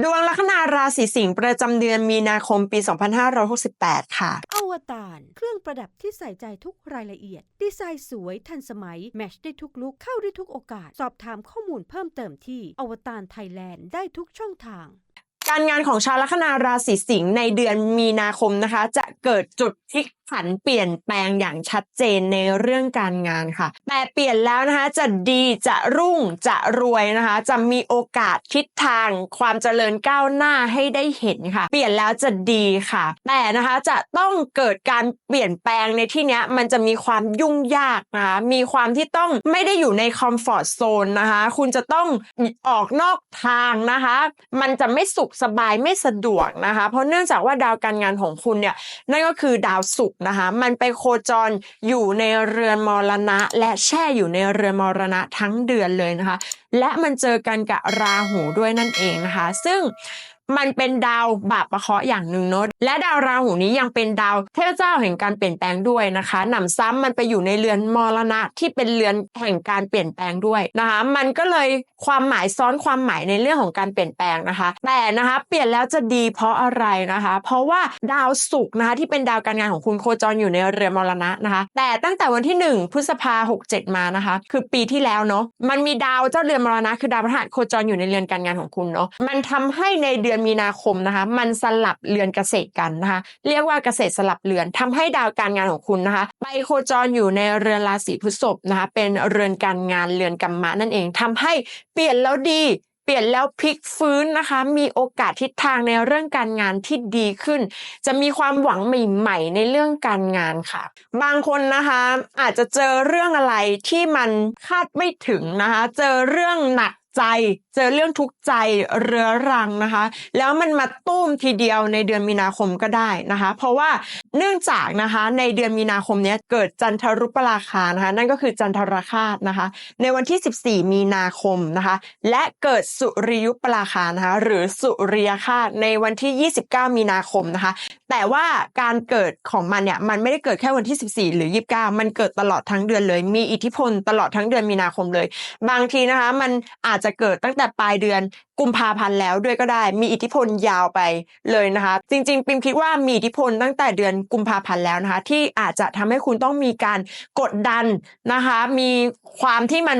ดวงลัคนาราศีสิงห์ประจำเดือนมีนาคมปี 2568 ค่ะ อวตาร เครื่องประดับที่ใส่ใจทุกรายละเอียด ดีไซน์สวยทันสมัย แมชได้ทุกลุกเข้าได้ทุกโอกาส สอบถามข้อมูลเพิ่มเติมที่อวตารไทยแลนด์ได้ทุกช่องทาง การงานของชาวลัคนาราศีสิงห์ในเดือนมีนาคมนะคะ จะเกิดจุดพลิก ผันเปลี่ยนแปลงอย่างชัดเจนในเรื่องการงานค่ะ แต่เปลี่ยนแล้วนะคะจะดีจะรุ่งจะรวยนะคะ จะมีโอกาสทิศทาง ความเจริญก้าวหน้าให้ได้เห็นค่ะ เปลี่ยนแล้วจะดีค่ะ แต่นะคะจะต้องเกิดการเปลี่ยนแปลงในที่เนี้ยมันจะมีความยุ่งยากนะคะมีความที่ต้องไม่ได้อยู่ในคอมฟอร์ทโซนนะคะ คุณจะต้องออกนอกทางนะคะ มันจะไม่สุขสบายไม่สะดวกนะคะ เพราะเนื่องจากว่าดาวการงานของคุณเนี่ยนั่นก็คือดาวศุกร์นะคะมันไปโคจรอยู่ในเรือนมรณะ และแช่อยู่ในเรือนมรณะทั้งเดือนเลยนะคะ และมันเจอกันกับราหูด้วยนั่นเองนะคะ ซึ่ง มันเป็นดาวบาปประเคาะอย่างหนึ่งเนอะและดาวราหูนี้ยังเป็นดาวเทพเจ้าแห่งการเปลี่ยนแปลงด้วยนะคะหนำซ้ำมันไปอยู่ในเรือนมรณะที่เป็นเรือนแห่งการเปลี่ยนแปลงด้วยนะคะ มันก็เลยความหมายซ้อนความหมายในเรื่องของการเปลี่ยนแปลงนะคะ แต่นะคะเปลี่ยนแล้วจะดีเพราะอะไรนะคะ เพราะว่าดาวศุกร์นะคะที่เป็นดาวการงานของคุณโคจรอยู่ในเรือนมรณะนะคะ แต่ตั้งแต่วันที่ 1 พฤษภาหกเจ็ดมานะคะ คือปีที่แล้วเนาะมันมีดาวเจ้าเรือนมรณะคือดาวพฤหัสโคจรอยู่ในเรือนการงานของคุณเนาะมันทำให้ในเดือนอนมีนาคมนะคะ มันสลับเรือนเกษตรกันนะคะ เรียกว่าเกษตรสลับเรือนทำให้ดาวการงานของคุณนะคะไปโคจรอยู่ในเรือนราศีพฤษภนะคะ เป็นเรือนการงานเรือนกรรมะนั่นเองทำให้เปลี่ยนแล้วดีเปลี่ยนแล้วพลิกฟื้นนะคะ มีโอกาสทิศทางในเรื่องการงานที่ดีขึ้น จะมีความหวังใหม่ๆ ในเรื่องการงานค่ะ บางคนนะคะ อาจจะเจอเรื่องอะไรที่มันคาดไม่ถึงนะคะ เจอเรื่องหนัก ใจเจอเรื่องทุกข์ใจเรื้อรังนะคะ แล้วมันมาตุ้มทีเดียวในเดือนมีนาคมก็ได้นะคะ เพราะว่าเนื่องจากนะคะในเดือนมีนาคมนี้เกิดจันทรุปราคานะคะ นั่นก็คือจันทรคาตนะคะ ในวันที่ 14 มีนาคมนะคะ และเกิดสุริยุปราคานะคะ หรือสุริยคาตในวันที่ 29 มีนาคมนะคะ แต่ว่าการเกิดของมันเนี่ยมันไม่ได้เกิดแค่วันที่ 14 หรือ 29 มันเกิดตลอดทั้งเดือนเลย มีอิทธิพลตลอดทั้งเดือนมีนาคมเลย บางทีนะคะมันอาจจะเกิดตั้งแต่ปลายเดือนกุมภาพันธ์แล้วด้วยก็ได้ มีอิทธิพลยาวไปเลยนะคะ จริง ๆ ปิมคิดว่ามีอิทธิพลตั้งแต่เดือนกุมภาพันธ์แล้วนะคะ ที่อาจจะทำให้คุณต้องมีการกดดันนะคะ มีความที่มัน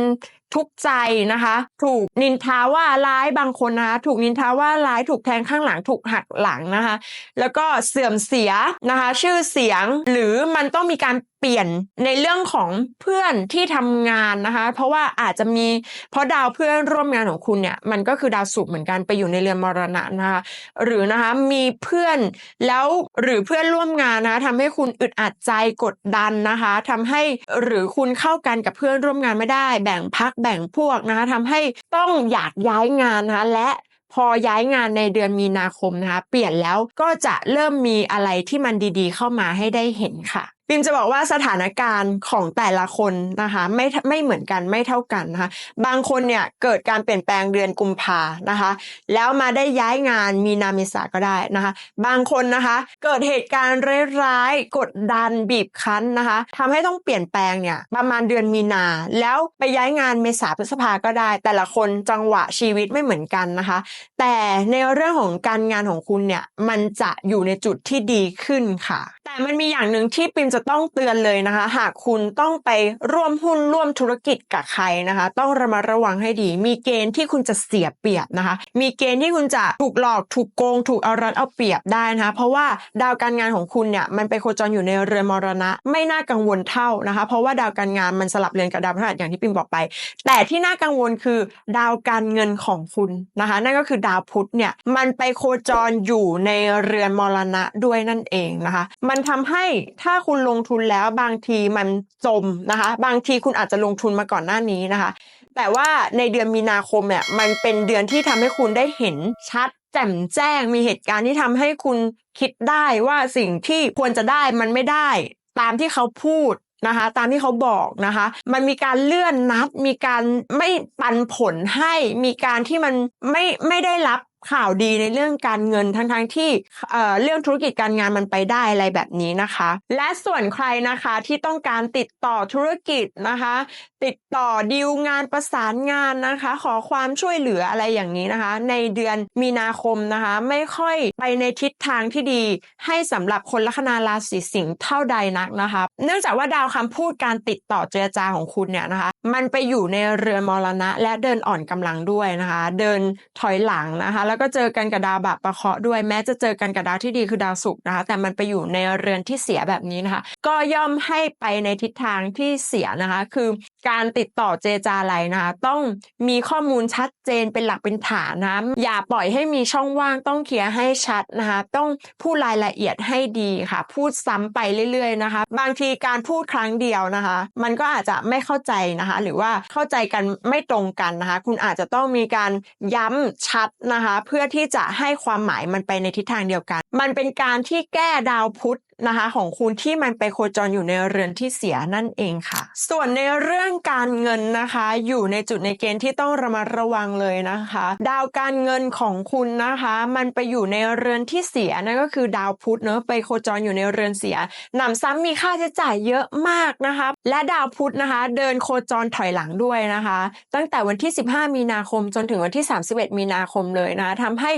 ทุกข์ใจนะคะ ถูกนินทาว่าร้ายบางคนนะคะถูกนินทาว่าร้ายถูกแทงข้างหลังถูกหักหลังนะคะ แล้วก็เสื่อมเสียนะคะ ชื่อเสียงหรือมันต้องมีการ เปลี่ยนในเรื่องของเพื่อนที่ทำงานนะคะ เพราะว่าอาจจะมีเพราะดาวเพื่อนร่วมงานของคุณเนี่ยมันก็คือดาวศุกร์เหมือนกันไปอยู่ในเรือนมรณะนะคะหรือนะคะมีเพื่อนแล้วหรือเพื่อนร่วมงานนะะทำให้คุณอึดอัดใจกดดันนะคะทำให้หรือคุณเข้ากันกับเพื่อนร่วมงานไม่ได้ แบ่งพักแบ่งพวกนะคะทำให้ต้องอยากย้ายงานนะคะและพอย้ายงานในเดือนมีนาคมนะคะ เปลี่ยนแล้วก็จะเริ่มมีอะไรที่มันดีๆ เข้ามาให้ได้เห็นค่ะปิมจะบอกว่าสถานการณ์ของแต่ละคนนะคะไม่ไม่เหมือนกันไม่เท่ากันนะคะบางคนเนี่ยเกิดการเปลี่ยนแปลงเดือนกุมภานะคะ แล้วมาได้ย้ายงานมีนาเมษาก็ได้นะคะ บางคนนะคะเกิดเหตุการณ์ร้ายๆกดดันบีบคั้นนะคะทำให้ต้องเปลี่ยนแปลงเนี่ยประมาณเดือนมีนา แล้วไปย้ายงานเมษาพฤษภาก็ได้ แต่ละคนจังหวะชีวิตไม่เหมือนกันนะคะ แต่ในเรื่องของการงานของคุณเนี่ยมันจะอยู่ในจุดที่ดีขึ้นค่ะ แต่มันมีอย่างหนึ่งที่ปิมจะต้องเตือนเลยนะคะ หากคุณต้องไปร่วมหุ้นร่วมธุรกิจกับใครนะคะ ต้องระมัดระวังให้ดี มีเกณฑ์ที่คุณจะเสียเปรียบนะคะ มีเกณฑ์ที่คุณจะถูกหลอกถูกโกง ถูกเอารัดเอาเปรียบได้นะคะเพราะว่าดาวการงานของคุณเนี่ยมันไปโคจรอยู่ในเรือนมรณะ ไม่น่ากังวลเท่านะคะ เพราะว่าดาวการงานมันสลับเรือนกับดาวพฤหัสอย่างที่ปิมบอกไป แต่ที่น่ากังวลคือดาวการเงินของคุณนะคะ นั่นก็คือดาวพุธเนี่ยมันไปโคจรอยู่ในเรือนมรณะด้วยนั่นเองนะคะ มันทำให้ถ้าคุณลงทุนแล้วบางทีมันจมนะคะ บางทีคุณอาจจะลงทุนมาก่อนหน้านี้นะคะ แต่ว่าในเดือนมีนาคมเนี่ยมันเป็นเดือนที่ทำให้คุณได้เห็นชัดแจ่มแจ้งมีเหตุการณ์ที่ทำให้คุณคิดได้ว่าสิ่งที่ควรจะได้มันไม่ได้ ตามที่เขาพูดนะคะ ตามที่เขาบอกนะคะ มันมีการเลื่อนนัด มีการไม่ปันผลให้ มีการที่มันไม่ไม่ได้รับ ข่าวดีในเรื่องการเงินทั้งๆที่เอ่อเรื่องธุรกิจการงานมันไปได้อะไรแบบนี้นะคะ และส่วนใครนะคะที่ต้องการติดต่อธุรกิจนะคะ ติดต่อดีลงานประสานงานนะคะ ขอความช่วยเหลืออะไรอย่างนี้นะคะ ในเดือนมีนาคมนะคะ ไม่ค่อยไปในทิศทางที่ดี ให้สำหรับคนลัคนาราศีสิงห์เท่าใดนักนะคะ เนื่องจากว่าดาวคำพูดการติดต่อเจรจาของคุณเนี่ยนะคะ มันไปอยู่ในเรือนมรณะ และเดินอ่อนกำลังด้วยนะคะ เดินถอยหลังนะคะแล้วก็เจอกันกับดาวบาปประเคราะห์ด้วยแม้จะเจอกันกับดาวที่ดีคือดาวศุกร์นะคะแต่มันไปอยู่ในเรือนที่เสียแบบนี้นะคะ ก็ย่อมให้ไปในทิศทางที่เสียนะคะ คือการติดต่อเจจาอะไรนะคะ ต้องมีข้อมูลชัดเจนเป็นหลักเป็นฐานนะอย่าปล่อยให้มีช่องว่างต้องเคลียร์ให้ชัดนะคะ ต้องพูดรายละเอียดให้ดีค่ะ พูดซ้ำไปเรื่อยๆนะคะ บางทีการพูดครั้งเดียวนะคะ มันก็อาจจะไม่เข้าใจนะคะ หรือว่าเข้าใจกันไม่ตรงกันนะคะ คุณอาจจะต้องมีการย้ำชัดนะคะเพื่อที่จะให้ความหมายมันไปในทิศทางเดียวกัน มันเป็นการที่แก้ดาวพุธ นะคะของคุณที่มันไปโคจรอยู่ในเรือนที่เสียนั่นเองค่ะ ส่วนในเรื่องการเงินนะคะ อยู่ในจุดในเกณฑ์ที่ต้องระมัดระวังเลยนะคะ ดาวการเงินของคุณนะคะ มันไปอยู่ในเรือนที่เสียนั่นก็คือดาวพุธเนอะไปโคจรอยู่ในเรือนเสียหนำซ้ำมีค่าใช้จ่ายเยอะมากนะคะ และดาวพุธนะคะ เดินโคจรถอยหลังด้วยนะคะ ตั้งแต่วันที่ 15 มีนาคมจนถึงวันที่ 31 มีนาคมเลยนะะทำให้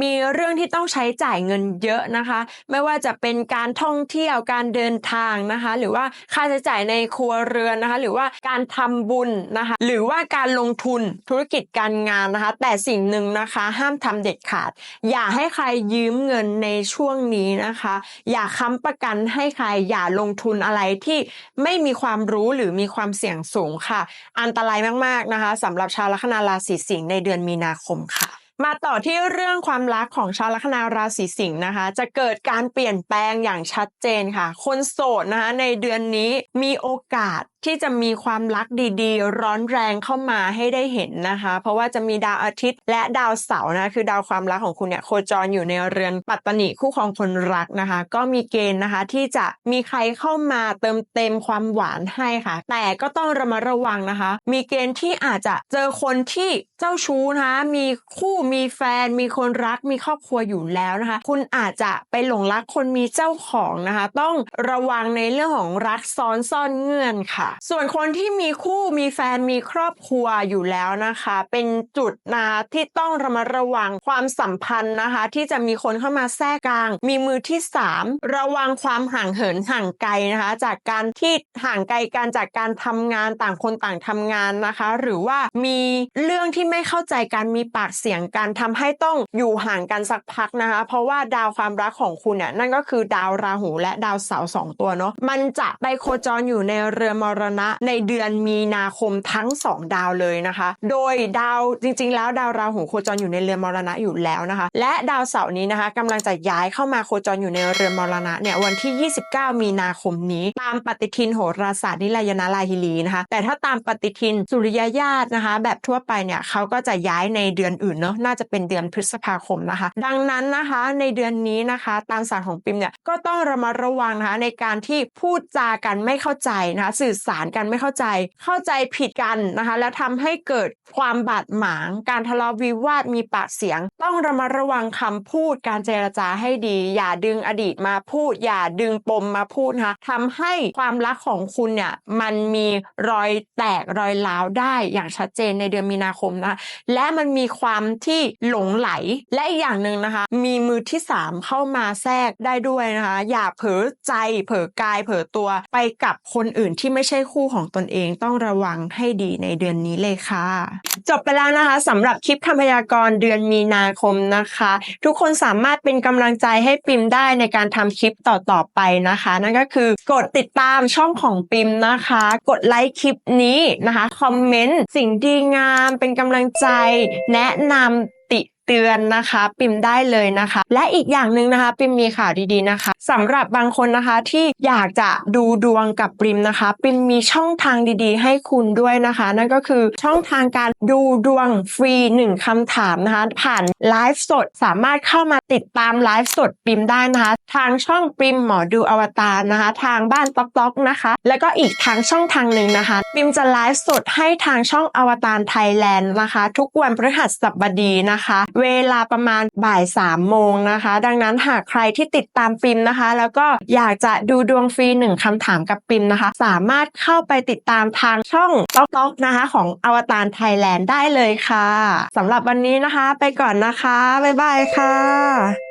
มีเรื่องที่ต้องใช้จ่ายเงินเยอะนะคะ ไม่ว่าจะเป็นการท่องเที่ยวการเดินทางนะคะ หรือว่าค่าใช้จ่ายในครัวเรือนนะคะ หรือว่าการทำบุญนะคะ หรือว่าการลงทุนธุรกิจการงานนะคะ แต่สิ่งหนึ่งนะคะห้ามทำเด็ดขาด อย่าให้ใครยืมเงินในช่วงนี้นะคะ อย่าค้ำประกันให้ใครอย่าลงทุนอะไรที่ไม่มีความรู้หรือมีความเสี่ยงสูงค่ะ อันตรายมากๆนะคะสำหรับชาวลัคนาราศีสิงห์ในเดือนมีนาคมค่ะ มาต่อที่เรื่องความรักของชาวลัคนาราศีสิงห์นะคะ จะเกิดการเปลี่ยนแปลงอย่างชัดเจนค่ะ คนโสดนะคะในเดือนนี้มีโอกาส ที่จะมีความรักดีๆ ร้อนแรงเข้ามาให้ได้เห็นนะคะ เพราะว่าจะมีดาวอาทิตย์และดาวเสาร์นะคือดาวความรักของคุณเนี่ยโคจรอยู่ในเรือนปัตตนิคู่ครองคนรักนะคะ ก็มีเกณฑ์นะคะที่จะมีใครเข้ามาเติมเต็มความหวานให้ค่ะ แต่ก็ต้องระมัดระวังนะคะ มีเกณฑ์ที่อาจจะเจอคนที่เจ้าชู้นะคะมีคู่มีแฟน มีคนรักมีครอบครัวอยู่แล้วนะคะ คุณอาจจะไปหลงรักคนมีเจ้าของนะคะ ต้องระวังในเรื่องของรักซ้อนซ่อนเงื่อนค่ะส่วนคนที่มีคู่มีแฟนมีครอบครัวอยู่แล้วนะคะ เป็นจุดนะที่ต้องระมัดระวังความสัมพันธ์นะคะ ที่จะมีคนเข้ามาแทรกกลาง มีมือที่สามระวังความห่างเหินห่างไกลนะคะ จากการที่ห่างไกลกันจากการทำงานต่างคนต่างทำงานนะคะ หรือว่ามีเรื่องที่ไม่เข้าใจกันมีปากเสียงกันทำให้ต้องอยู่ห่างกันสักพักนะคะ เพราะว่าดาวความรักของคุณเนี่ยนั่นก็คือดาวราหูและดาวเสาร์สองตัวเนาะมันจะไปโคจรอยู่ในเรือมรณะในเดือนมีนาคมทั้งสองดาวเลยนะคะ โดยดาวจริง ๆ แล้วดาวราหูโคจรอยู่ในเรือนมรณะอยู่แล้วนะคะ และดาวเสาร์นี้นะคะกำลังจะย้ายเข้ามาโคจรอยู่ในเรือนมรณะเนี่ยวันที่ 29 มีนาคมนี้ ตามปฏิทินโหราศาสตร์นิลายนาลาฮิลีนะคะ แต่ถ้าตามปฏิทินสุริยญาตนะคะ แบบทั่วไปเนี่ยเขาก็จะย้ายในเดือนอื่นเนาะน่าจะเป็นเดือนพฤษภาคมนะคะ ดังนั้นนะคะในเดือนนี้นะคะตามศาสตร์ของปิมเนี่ยก็ต้องระมัดระวังนะคะในการที่พูดจากันไม่เข้าใจนะคะสื่อสารกันไม่เข้าใจ เข้าใจผิดกันนะคะแล้วทำให้เกิดความบาดหมาง การทะเลาะวิวาทมีปากเสียง ต้องระมัดระวังคำพูดการเจรจาให้ดี อย่าดึงอดีตมาพูด อย่าดึงปมมาพูดนะคะทำให้ความรักของคุณเนี่ยมันมีรอยแตกรอยร้าวได้อย่างชัดเจนในเดือนมีนาคมนะคะและมันมีความที่หลงไหลและอีกอย่างหนึ่งนะคะ มีมือที่ 3 เข้ามาแทรกได้ด้วยนะคะ อย่าเผลอใจเผลอกายเผลอตัวไปกับคนอื่นที่ไม่ใช่คู่ของตนเองต้องระวังให้ดีในเดือนนี้เลยค่ะ จบไปแล้วนะคะสำหรับคลิปคำพยากรณ์เดือนมีนาคมนะคะ ทุกคนสามารถเป็นกำลังใจให้ปิมได้ในการทำคลิปต่อๆไปนะคะ นั่นก็คือกดติดตามช่องของปิมนะคะ กดไลค์คลิปนี้นะคะคอมเมนต์สิ่งดีงามเป็นกำลังใจแนะนำ เตือนนะคะ ปิมได้เลยนะคะ และอีกอย่างหนึ่งนะคะ ปิมมีข่าวดีๆนะคะสำหรับบางคนนะคะที่อยากจะดูดวงกับปิมนะคะ ปิมมีช่องทางดีๆ ให้คุณด้วยนะคะ นั่นก็คือช่องทางการดูดวงฟรีหนึ่งคำถามนะคะ ผ่านไลฟ์สดสามารถเข้ามาติดตามไลฟ์สดปิมได้นะคะ ทางช่องปิมหมอดูอวตารนะคะ ทางบ้านต๊อกต๊อกนะคะ แล้วก็อีกทางช่องทางหนึ่งนะคะ ปิมจะไลฟ์สดให้ทางช่องอวตารไทยแลนด์นะคะ ทุกวันพฤหัสบดีนะคะเวลาประมาณบ่ายสามโมงนะคะ ดังนั้นหากใครที่ติดตามปิมนะคะ แล้วก็อยากจะดูดวงฟรีหนึ่งคำถามกับปิมนะคะ สามารถเข้าไปติดตามทางช่องต๊อกต๊อกนะคะ ของอวตารไทยแลนด์ได้เลยค่ะสำหรับวันนี้นะคะ ไปก่อนนะคะ บ๊ายบายค่ะ